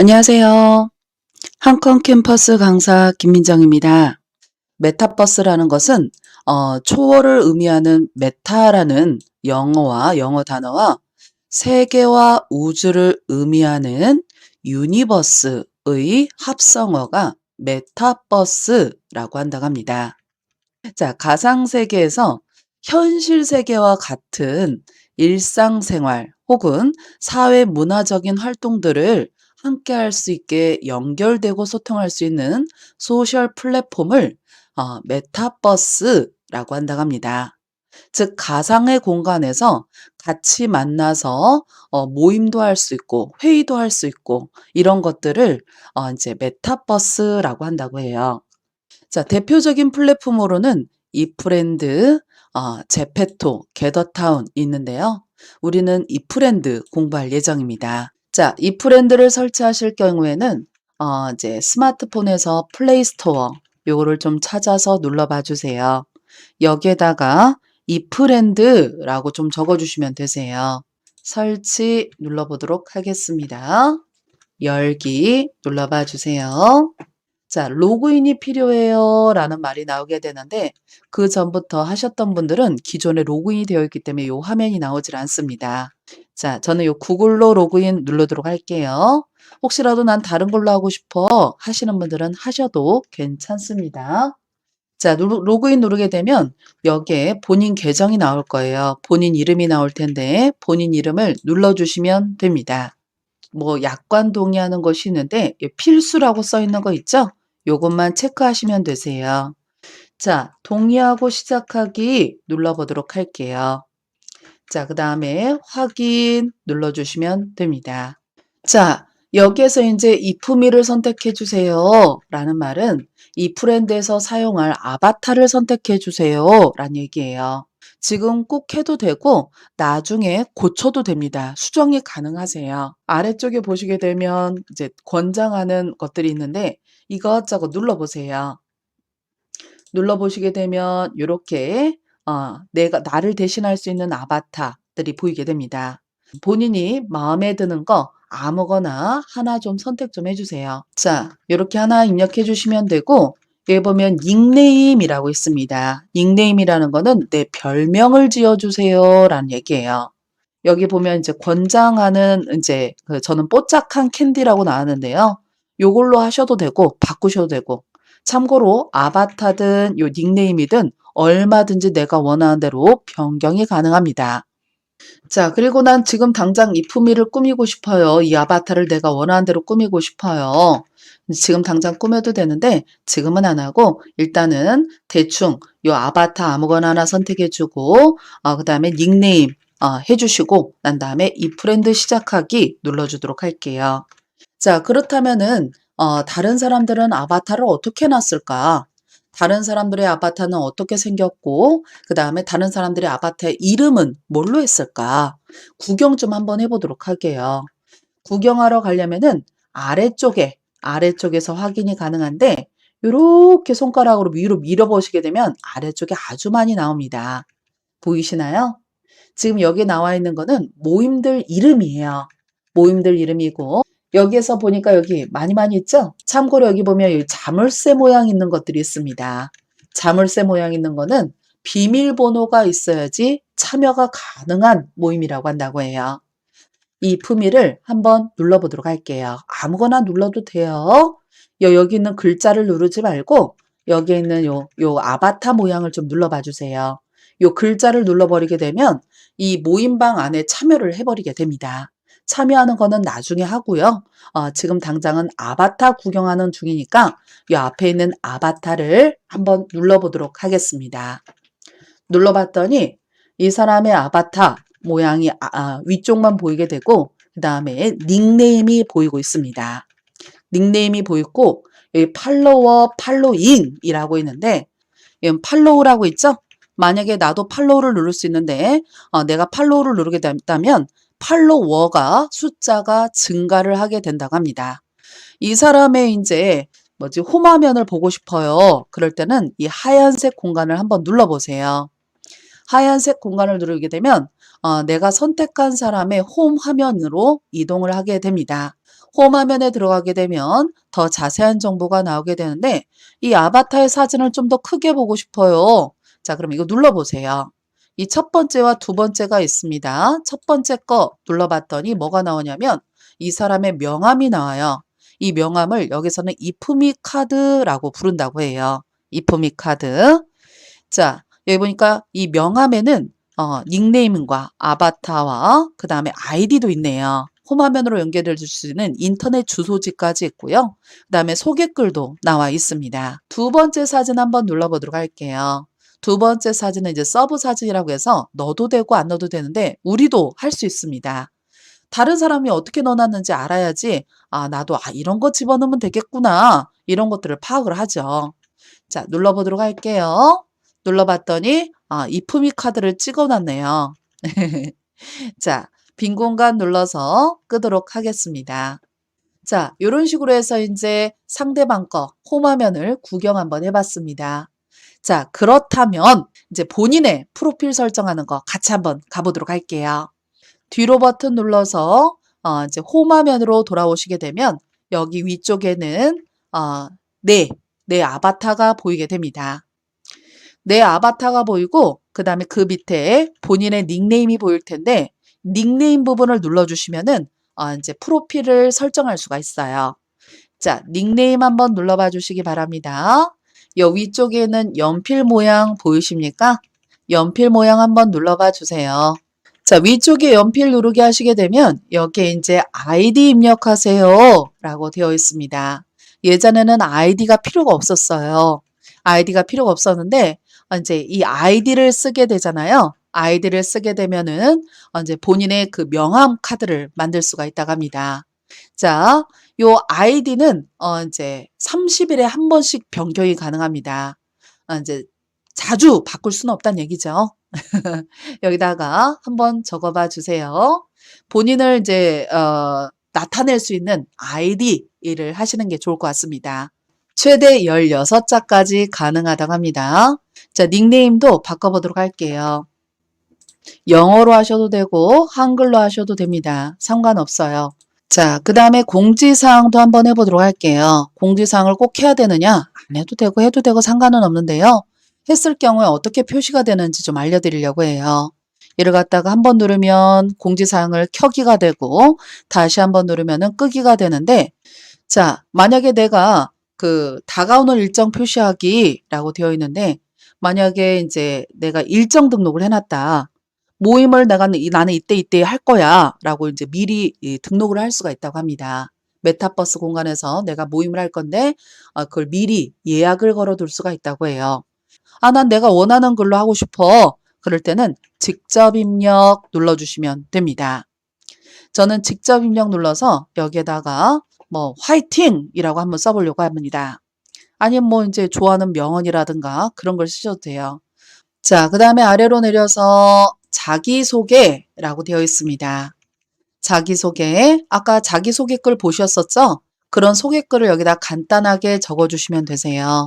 안녕하세요. 한컨 캠퍼스 강사 김민정입니다. 메타버스라는 것은 어, 초월을 의미하는 메타라는 영어와 영어 단어와 세계와 우주를 의미하는 유니버스의 합성어가 메타버스라고 한다고 합니다. 자, 가상 세계에서 현실 세계와 같은 일상생활 혹은 사회 문화적인 활동들을 함께 할 수 있게 연결되고 소통할 수 있는 소셜 플랫폼을 어, 메타버스라고 한다고 합니다. 즉, 가상의 공간에서 같이 만나서 어, 모임도 할 수 있고, 회의도 할 수 있고, 이런 것들을 어, 이제 메타버스라고 한다고 해요. 자, 대표적인 플랫폼으로는 이프렌드, 어, 제페토, 게더타운 있는데요. 우리는 이프렌드 공부할 예정입니다. 자, 이 프렌드를 설치하실 경우에는 어, 이제 스마트폰에서 플레이 스토어 요거를 좀 찾아서 눌러봐 주세요. 여기에다가 이 프렌드라고 좀 적어 주시면 되세요. 설치 눌러보도록 하겠습니다. 열기 눌러봐 주세요. 자, 로그인이 필요해요 라는 말이 나오게 되는데 그 전부터 하셨던 분들은 기존에 로그인이 되어 있기 때문에 요 화면이 나오질 않습니다. 자, 저는 요 구글로 로그인 누르도록 할게요. 혹시라도 난 다른 걸로 하고 싶어 하시는 분들은 하셔도 괜찮습니다. 자, 누- 로그인 누르게 되면 여기에 본인 계정이 나올 거예요. 본인 이름이 나올 텐데 본인 이름을 눌러주시면 됩니다. 뭐 약관 동의하는 것이 있는데 이 필수라고 써 있는 거 있죠? 요것만 체크하시면 되세요. 자, 동의하고 시작하기 눌러보도록 할게요. 자, 그 다음에 확인 눌러주시면 됩니다. 자, 여기에서 이제 이 품위를 선택해 주세요. 라는 말은 이 프렌드에서 사용할 아바타를 선택해 주세요. 라는 얘기예요. 지금 꼭 해도 되고 나중에 고쳐도 됩니다. 수정이 가능하세요. 아래쪽에 보시게 되면 이제 권장하는 것들이 있는데 이것저것 눌러보세요. 눌러보시게 되면 이렇게 어, 내가 나를 대신할 수 있는 아바타들이 보이게 됩니다. 본인이 마음에 드는 거 아무거나 하나 좀 선택 좀 해주세요. 자, 이렇게 하나 입력해 주시면 되고 여기 보면 닉네임이라고 있습니다. 닉네임이라는 거는 내 별명을 지어주세요 라는 얘기예요. 여기 보면 이제 권장하는 이제 그 저는 뽀짝한 캔디라고 나왔는데요. 요걸로 하셔도 되고 바꾸셔도 되고 참고로 아바타든 요 닉네임이든 얼마든지 내가 원하는 대로 변경이 가능합니다. 자, 그리고 난 지금 당장 이 품위를 꾸미고 싶어요. 이 아바타를 내가 원하는 대로 꾸미고 싶어요. 지금 당장 꾸며도 되는데 지금은 안 하고 일단은 대충 요 아바타 아무거나 하나 선택해주고 어, 그 다음에 닉네임 어, 해주시고 난 다음에 이 프렌드 시작하기 눌러주도록 할게요. 자, 그렇다면은 어, 다른 사람들은 아바타를 어떻게 놨을까? 다른 사람들의 아바타는 어떻게 생겼고, 그 다음에 다른 사람들의 아바타의 이름은 뭘로 했을까? 구경 좀 한번 해보도록 할게요. 구경하러 가려면은 아래쪽에, 아래쪽에서 확인이 가능한데, 이렇게 손가락으로 위로 밀어보시게 되면 아래쪽에 아주 많이 나옵니다. 보이시나요? 지금 여기 나와 있는 거는 모임들 이름이에요. 모임들 이름이고, 여기에서 보니까 여기 많이 많이 있죠? 참고로 여기 보면 자물쇠 모양 있는 것들이 있습니다. 자물쇠 모양 있는 거는 비밀번호가 있어야지 참여가 가능한 모임이라고 한다고 해요. 이 품위를 한번 눌러보도록 할게요. 아무거나 눌러도 돼요. 여, 여기 있는 글자를 누르지 말고 여기 있는 요, 요 아바타 모양을 좀 눌러봐 주세요. 요 글자를 눌러버리게 되면 이 모임방 안에 참여를 해버리게 됩니다. 참여하는 거는 나중에 하고요. 어, 지금 당장은 아바타 구경하는 중이니까 이 앞에 있는 아바타를 한번 눌러보도록 하겠습니다. 눌러봤더니 이 사람의 아바타 모양이 아, 아, 위쪽만 보이게 되고 그 다음에 닉네임이 보이고 있습니다. 닉네임이 보이고 여기 팔로워 팔로잉이라고 있는데 팔로우라고 있죠? 만약에 나도 팔로우를 누를 수 있는데 어, 내가 팔로우를 누르게 됐다면 팔로워가 숫자가 증가를 하게 된다고 합니다. 이 사람의 이제 뭐지 홈화면을 보고 싶어요. 그럴 때는 이 하얀색 공간을 한번 눌러보세요. 하얀색 공간을 누르게 되면 어, 내가 선택한 사람의 홈 화면으로 이동을 하게 됩니다. 홈 화면에 들어가게 되면 더 자세한 정보가 나오게 되는데 이 아바타의 사진을 좀 더 크게 보고 싶어요. 자, 그럼 이거 눌러보세요. 이 첫 번째와 두 번째가 있습니다. 첫 번째 거 눌러봤더니 뭐가 나오냐면 이 사람의 명함이 나와요. 이 명함을 여기서는 이프미 카드라고 부른다고 해요. 이프미 카드. 자, 여기 보니까 이 명함에는 어, 닉네임과 아바타와 그 다음에 아이디도 있네요. 홈화면으로 연결해 줄수 있는 인터넷 주소지까지 있고요. 그 다음에 소개글도 나와 있습니다. 두 번째 사진 한번 눌러보도록 할게요. 두 번째 사진은 이제 서브 사진이라고 해서 넣어도 되고 안 넣어도 되는데 우리도 할 수 있습니다. 다른 사람이 어떻게 넣어놨는지 알아야지 아 나도 아 이런 거 집어넣으면 되겠구나 이런 것들을 파악을 하죠. 자 눌러보도록 할게요. 눌러봤더니 아 이프미 카드를 찍어놨네요. 자 빈 공간 눌러서 끄도록 하겠습니다. 자 이런 식으로 해서 이제 상대방 거 홈화면을 구경 한번 해봤습니다. 자 그렇다면 이제 본인의 프로필 설정하는 거 같이 한번 가보도록 할게요. 뒤로 버튼 눌러서 어, 이제 홈 화면으로 돌아오시게 되면 여기 위쪽에는 어, 내, 내 아바타가 보이게 됩니다. 내 아바타가 보이고 그 다음에 그 밑에 본인의 닉네임이 보일 텐데 닉네임 부분을 눌러주시면은 어, 이제 프로필을 설정할 수가 있어요. 자, 닉네임 한번 눌러봐 주시기 바랍니다. 여 위쪽에는 연필 모양 보이십니까? 연필 모양 한번 눌러봐 주세요. 자, 위쪽에 연필 누르게 하시게 되면 여기에 이제 아이디 입력하세요 라고 되어 있습니다. 예전에는 아이디가 필요가 없었어요. 아이디가 필요가 없었는데 이제 이 아이디를 쓰게 되잖아요. 아이디를 쓰게 되면은 이제 본인의 그 명함 카드를 만들 수가 있다고 합니다. 자, 요 아이디는 어 이제 30일에 한 번씩 변경이 가능합니다. 어 이제 자주 바꿀 수는 없다는 얘기죠. 여기다가 한번 적어봐 주세요. 본인을 이제 어 나타낼 수 있는 아이디를 하시는 게 좋을 것 같습니다. 최대 16자까지 가능하다고 합니다. 자, 닉네임도 바꿔보도록 할게요. 영어로 하셔도 되고 한글로 하셔도 됩니다. 상관없어요. 자, 그 다음에 공지사항도 한번 해보도록 할게요. 공지사항을 꼭 해야 되느냐? 안 해도 되고 해도 되고 상관은 없는데요. 했을 경우에 어떻게 표시가 되는지 좀 알려드리려고 해요. 이를 갖다가 한 번 누르면 공지사항을 켜기가 되고 다시 한 번 누르면 끄기가 되는데 자, 만약에 내가 그 다가오는 일정 표시하기라고 되어 있는데 만약에 이제 내가 일정 등록을 해놨다. 모임을 내가 나는 이때 이때 할 거야 라고 이제 미리 등록을 할 수가 있다고 합니다. 메타버스 공간에서 내가 모임을 할 건데 어, 그걸 미리 예약을 걸어둘 수가 있다고 해요. 아, 난 내가 원하는 글로 하고 싶어. 그럴 때는 직접 입력 눌러주시면 됩니다. 저는 직접 입력 눌러서 여기에다가 뭐 화이팅이라고 한번 써보려고 합니다. 아니면 뭐 이제 좋아하는 명언이라든가 그런 걸 쓰셔도 돼요. 자, 그 다음에 아래로 내려서 자기소개라고 되어 있습니다. 자기소개. 아까 자기소개 글 보셨었죠? 그런 소개 글을 여기다 간단하게 적어주시면 되세요.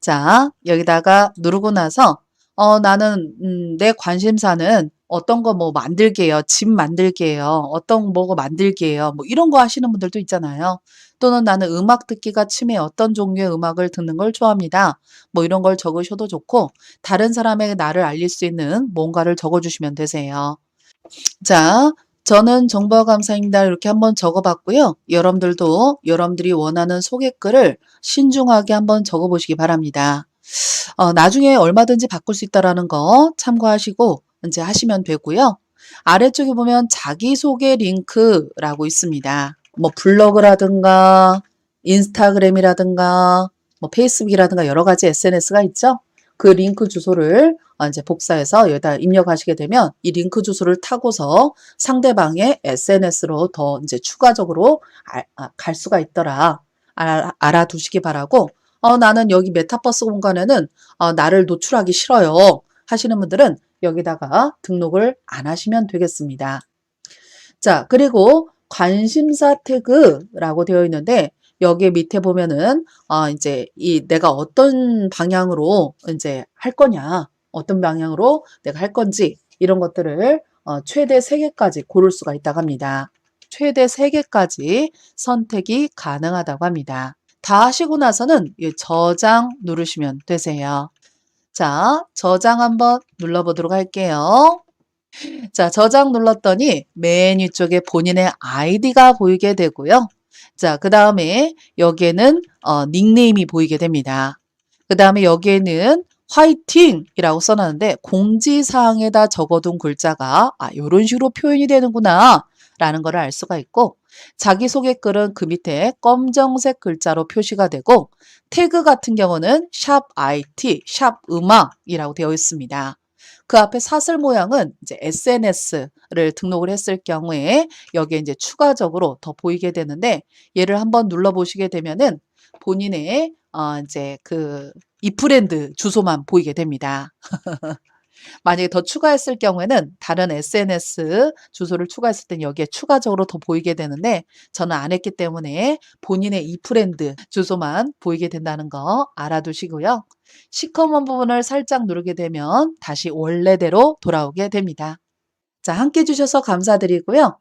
자, 여기다가 누르고 나서 어, 나는 음, 내 관심사는 어떤 거 뭐 만들게요. 집 만들게요. 어떤 뭐고 만들게요. 뭐 이런 거 하시는 분들도 있잖아요. 또는 나는 음악 듣기가 취미 어떤 종류의 음악을 듣는 걸 좋아합니다. 뭐 이런 걸 적으셔도 좋고 다른 사람에게 나를 알릴 수 있는 뭔가를 적어주시면 되세요. 자, 저는 정보와 감사입니다. 이렇게 한번 적어봤고요. 여러분들도 여러분들이 원하는 소개글을 신중하게 한번 적어보시기 바랍니다. 어, 나중에 얼마든지 바꿀 수 있다라는 거 참고하시고 이제 하시면 되고요. 아래쪽에 보면 자기소개 링크라고 있습니다. 뭐 블로그라든가 인스타그램이라든가 뭐 페이스북이라든가 여러 가지 SNS가 있죠. 그 링크 주소를 어, 이제 복사해서 여기다 입력하시게 되면 이 링크 주소를 타고서 상대방의 SNS로 더 이제 추가적으로 아, 갈 수가 있더라. 알아, 알아두시기 바라고 어, 나는 여기 메타버스 공간에는 어, 나를 노출하기 싫어요. 하시는 분들은 여기다가 등록을 안 하시면 되겠습니다. 자, 그리고 관심사 태그라고 되어 있는데 여기 밑에 보면은 아 이제 이 내가 어떤 방향으로 이제 할 거냐, 어떤 방향으로 내가 할 건지 이런 것들을 어, 최대 3개까지 고를 수가 있다고 합니다. 최대 3개까지 선택이 가능하다고 합니다. 다 하시고 나서는 이 저장 누르시면 되세요. 자, 저장 한번 눌러보도록 할게요. 자, 저장 눌렀더니 맨 위쪽에 본인의 아이디가 보이게 되고요. 자, 그 다음에 여기에는 어, 닉네임이 보이게 됩니다. 그 다음에 여기에는 화이팅이라고 써놨는데 공지사항에다 적어둔 글자가 아, 이런 식으로 표현이 되는구나 라는 것을 알 수가 있고 자기소개 글은 그 밑에 검정색 글자로 표시가 되고 태그 같은 경우는 샵 IT, 샵 음악이라고 되어 있습니다. 그 앞에 사슬 모양은 이제 SNS를 등록을 했을 경우에 여기에 이제 추가적으로 더 보이게 되는데 얘를 한번 눌러 보시게 되면은 본인의 어 이제 그 이프렌드 주소만 보이게 됩니다. 만약에 더 추가했을 경우에는 다른 SNS 주소를 추가했을 땐 여기에 추가적으로 더 보이게 되는데 저는 안 했기 때문에 본인의 이 프렌드 주소만 보이게 된다는 거 알아두시고요. 시커먼 부분을 살짝 누르게 되면 다시 원래대로 돌아오게 됩니다. 자, 함께 해주셔서 감사드리고요.